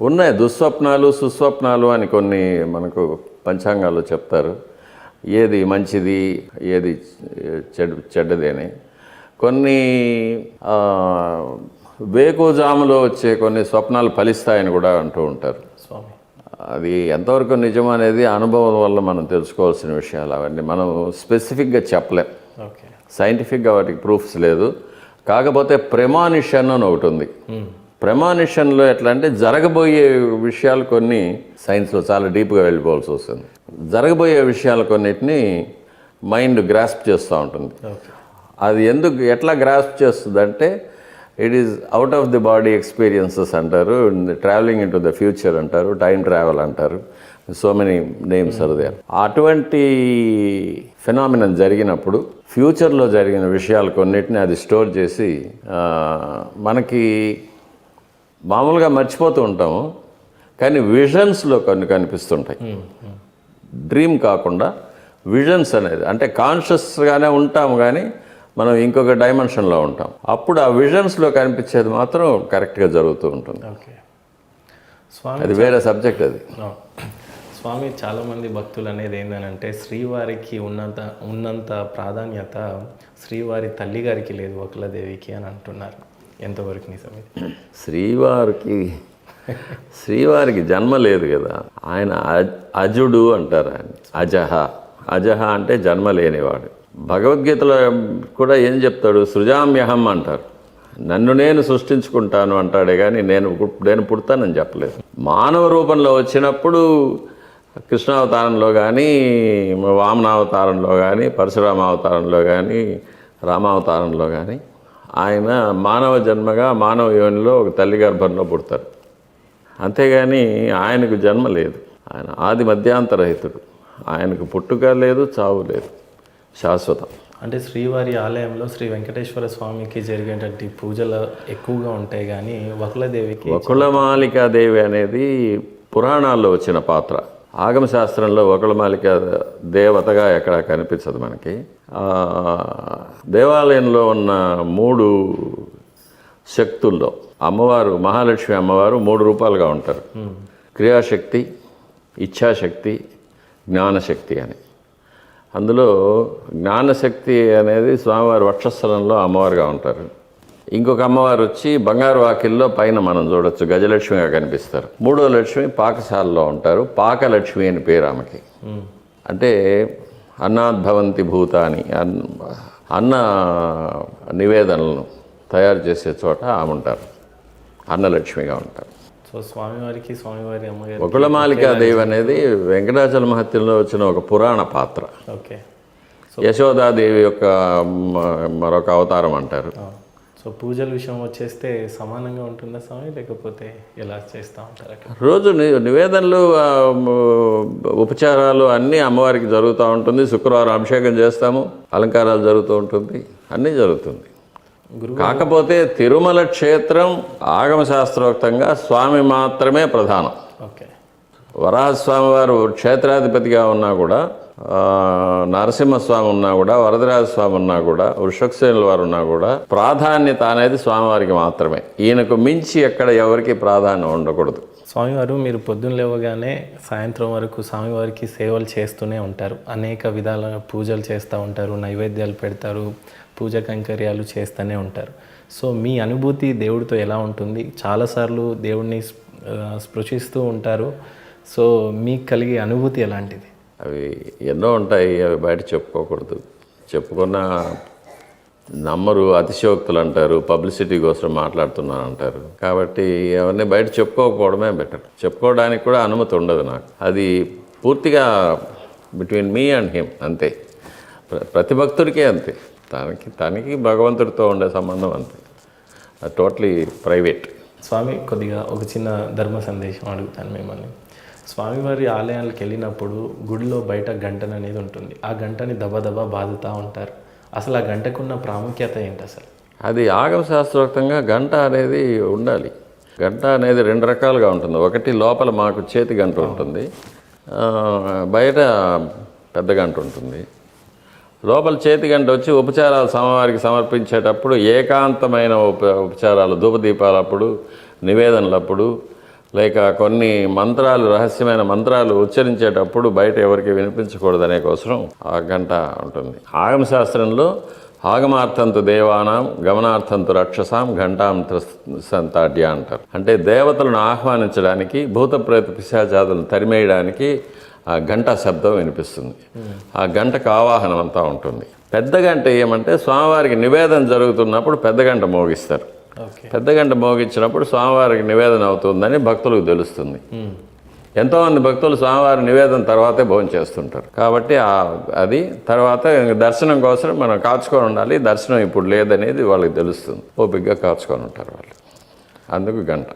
ఉన్నాయి. దుస్వప్నాలు సుస్వప్నాలు అని కొన్ని మనకు పంచాంగాల్లో చెప్తారు. ఏది మంచిది ఏది చెడు చెడ్డది అని. కొన్ని వేకుజాములో వచ్చే కొన్ని స్వప్నాలు ఫలిస్తాయని కూడా అంటూ ఉంటారు. స్వామి. అది ఎంతవరకు నిజం అనేది అనుభవం వల్ల మనం తెలుసుకోవాల్సిన విషయాలు అవన్నీ మనం స్పెసిఫిక్గా చెప్పలేం. సైంటిఫిక్గా వాటికి ప్రూఫ్స్ లేదు. కాకపోతే ప్రెమానిషన్ అని ఒకటి ఉంది. ప్రెమానిషన్లో ఎట్లా అంటే జరగబోయే విషయాలు కొన్ని సైన్స్లో చాలా డీప్గా వెళ్ళిపోవాల్సి వస్తుంది. జరగబోయే విషయాలు కొన్నిటిని మైండ్ గ్రాస్ప్ చేస్తూ ఉంటుంది. అది ఎందుకు ఎట్లా గ్రాస్ప్ చేస్తుంది అంటే it is out of the body experiences అంటారు travelling into the future అంటారు టైం ట్రావెల్ అంటారు. సో మెనీ నేమ్స్ దేర్ అటువంటి ఫినామినన్ జరిగినప్పుడు ఫ్యూచర్లో జరిగిన విషయాలు కొన్నిటిని అది స్టోర్ చేసి మనకి మామూలుగా మర్చిపోతూ ఉంటాము కానీ విజన్స్లో కొన్ని కనిపిస్తుంటాయి. డ్రీమ్ కాకుండా విజన్స్ అనేది అంటే కాన్షియస్గానే ఉంటాము కానీ మనం ఇంకొక డైమెన్షన్లో ఉంటాం. అప్పుడు ఆ విజన్స్లో కనిపించేది మాత్రం కరెక్ట్గా జరుగుతూ ఉంటుంది. ఓకే. స్వామి అది వేరే సబ్జెక్ట్ అది. స్వామి చాలామంది భక్తులు అనేది ఏంటంటే శ్రీవారికి ఉన్నంత ఉన్నంత ప్రాధాన్యత శ్రీవారి తల్లి గారికి లేదు ఒకలదేవికి అని అంటున్నారు. ఎంతవరకు నిజం ఇది? శ్రీవారికి శ్రీవారికి జన్మ లేదు కదా. ఆయన అజుడు అంటారు ఆయన. అజహ. అజహ అంటే జన్మ లేనివాడు. భగవద్గీతలో కూడా ఏం చెప్తాడు? సృజామ్యహం అంటారు. నన్ను నేను సృష్టించుకుంటాను అంటాడే కానీ నేను నేను పుడతానని చెప్పలేదు. మానవ రూపంలో వచ్చినప్పుడు కృష్ణావతారంలో కానీ వామనావతారంలో కానీ పరశురామ అవతారంలో కానీ రామావతారంలో కానీ ఆయన మానవ జన్మగా మానవ యోనిలో ఒక తల్లి గర్భంలో పుడతారు. అంతేగాని ఆయనకు జన్మ లేదు. ఆయన ఆది మధ్యాంతరహితుడు ఆయనకు పుట్టుక లేదు చావు లేదు. శాశ్వతం. అంటే శ్రీవారి ఆలయంలో శ్రీ వెంకటేశ్వర స్వామికి జరిగేటువంటి పూజలు ఎక్కువగా ఉంటాయి కానీ వకులదేవికి వకుళమాలికాదేవి అనేది పురాణాల్లో వచ్చిన పాత్ర. ఆగమశాస్త్రంలో శాస్త్రంలో మాలిక దేవతగా ఎక్కడ కనిపించదు మనకి. దేవాలయంలో ఉన్న మూడు శక్తుల్లో అమ్మవారు మహాలక్ష్మి అమ్మవారు మూడు రూపాలుగా ఉంటారు. క్రియాశక్తి ఇచ్ఛాశక్తి జ్ఞానశక్తి అని. అందులో జ్ఞానశక్తి అనేది స్వామివారి వక్షస్థలంలో అమ్మవారుగా ఉంటారు. ఇంకొక అమ్మవారు వచ్చి బంగారు వాకిల్లో పైన మనం చూడొచ్చు గజలక్ష్మిగా కనిపిస్తారు. మూడో లక్ష్మి పాకశాలలో ఉంటారు. పాకలక్ష్మి అని పేరు ఆమెకి. అంటే అన్నాద్భవంతి భూతాని అన్ అన్న నివేదనలను తయారు చేసే చోట ఆమె ఉంటారు. అన్నలక్ష్మిగా ఉంటారు. సో స్వామివారికి స్వామివారి అమ్మగారి వకుళమాలికా దేవి అనేది వెంకటాచల మహత్యంలో వచ్చిన ఒక పురాణ పాత్ర. ఓకే. యశోదాదేవి యొక్క మరొక అవతారం అంటారు. సో పూజల విషయం వచ్చేస్తే సమానంగా ఉంటుందా స్వామి? లేకపోతే ఎలా చేస్తూ ఉంటారు రోజు నివేదనలు ఉపచారాలు అన్నీ అమ్మవారికి జరుగుతూ ఉంటుంది. శుక్రవారం అభిషేకం చేస్తాము. అలంకారాలు జరుగుతూ ఉంటుంది. అన్నీ జరుగుతుంది. కాకపోతే తిరుమల క్షేత్రం ఆగమ శాస్త్రోక్తంగా స్వామి మాత్రమే ప్రధానం. ఓకే. వరాహస్వామి వారు క్షేత్రాధిపతిగా ఉన్నా కూడా నరసింహస్వామి ఉన్నా కూడా వరదరాజస్వామి ఉన్నా కూడా వృషక్సేనుల వారు ఉన్నా కూడా ప్రాధాన్యత అనేది స్వామివారికి మాత్రమే. ఈయనకు మించి ఎక్కడ ఎవరికి ప్రాధాన్యం ఉండకూడదు. స్వామివారు మీరు పొద్దున్న లేవగానే సాయంత్రం వరకు స్వామివారికి సేవలు చేస్తూనే ఉంటారు. అనేక విధాల పూజలు చేస్తూ ఉంటారు నైవేద్యాలు పెడతారు పూజ కైంకర్యాలు చేస్తూనే ఉంటారు. సో మీ అనుభూతి దేవుడితో ఎలా ఉంటుంది? చాలాసార్లు దేవుడిని స్పృశిస్తూ ఉంటారు. సో మీకు కలిగే అనుభూతి ఎలాంటిది? అవి ఎన్నో ఉంటాయి అవి బయట చెప్పుకోకూడదు. చెప్పుకున్న నమ్మరు అతిశయోక్తులు అంటారు పబ్లిసిటీ కోసం మాట్లాడుతున్నాను అంటారు. కాబట్టి అవన్నీ బయట చెప్పుకోకపోవడమే బెటర్. చెప్పుకోవడానికి కూడా అనుమతి ఉండదు నాకు. అది పూర్తిగా బిట్వీన్ మీ అండ్ హిమ్ అంతే. ప్ర- ప్రతి భక్తుడికే అంతే. తనకి తనకి భగవంతుడితో ఉండే సంబంధం అంతే. అది టోటలీ ప్రైవేట్. స్వామి కొద్దిగా ఒక చిన్న ధర్మ సందేశం అడుగుతాను మిమ్మల్ని. స్వామివారి ఆలయాలకు వెళ్ళినప్పుడు గుడిలో బయట గంటన అనేది ఉంటుంది. ఆ గంటని దబదబా బాదుతూ ఉంటారు. అసలు ఆ గంటకున్న ప్రాముఖ్యత ఏంటి అసలు? అది ఆగమ శాస్త్రోక్తంగా గంట అనేది ఉండాలి. గంట అనేది రెండు రకాలుగా ఉంటుంది. ఒకటి లోపల మాకు చేతి గంట ఉంటుంది. బయట పెద్ద గంట ఉంటుంది. లోపల చేతి గంట వచ్చి ఉపచారాలు సమవారికి సమర్పించేటప్పుడు ఏకాంతమైన ఉప ఉపచారాలు ధూపదీపాలప్పుడు నివేదనలప్పుడు లేక కొన్ని మంత్రాలు రహస్యమైన మంత్రాలు ఉచ్చరించేటప్పుడు బయట ఎవరికి వినిపించకూడదనే కోసం ఆ గంట ఉంటుంది. ఆగమశాస్త్రంలో ఆగమార్థంతు దేవానాం గమనార్థంతు రక్షసాం ఘంటాం సంతాడ్య అంటారు. అంటే దేవతలను ఆహ్వానించడానికి భూత ప్రేత పిశాచాదులను తరిమేయడానికి ఆ గంట శబ్దం వినిపిస్తుంది. ఆ గంటకు ఆవాహనం అంతా ఉంటుంది. పెద్ద గంట ఏమంటే స్వామివారికి నివేదన జరుగుతున్నప్పుడు పెద్ద గంట మోగిస్తారు. పెద్ద గంట మోగించినప్పుడు స్వామివారికి నివేదన అవుతుందని భక్తులకు తెలుస్తుంది. ఎంతోమంది భక్తులు స్వామివారి నివేదన తర్వాతే భోజనం చేస్తుంటారు. కాబట్టి ఆ- అది తర్వాత దర్శనం కోసం మనం కాచుకొని ఉండాలి. దర్శనం ఇప్పుడు లేదనేది వాళ్ళకి తెలుస్తుంది. ఓపికగా కాచుకొని ఉంటారు వాళ్ళు. అందుకు గంట.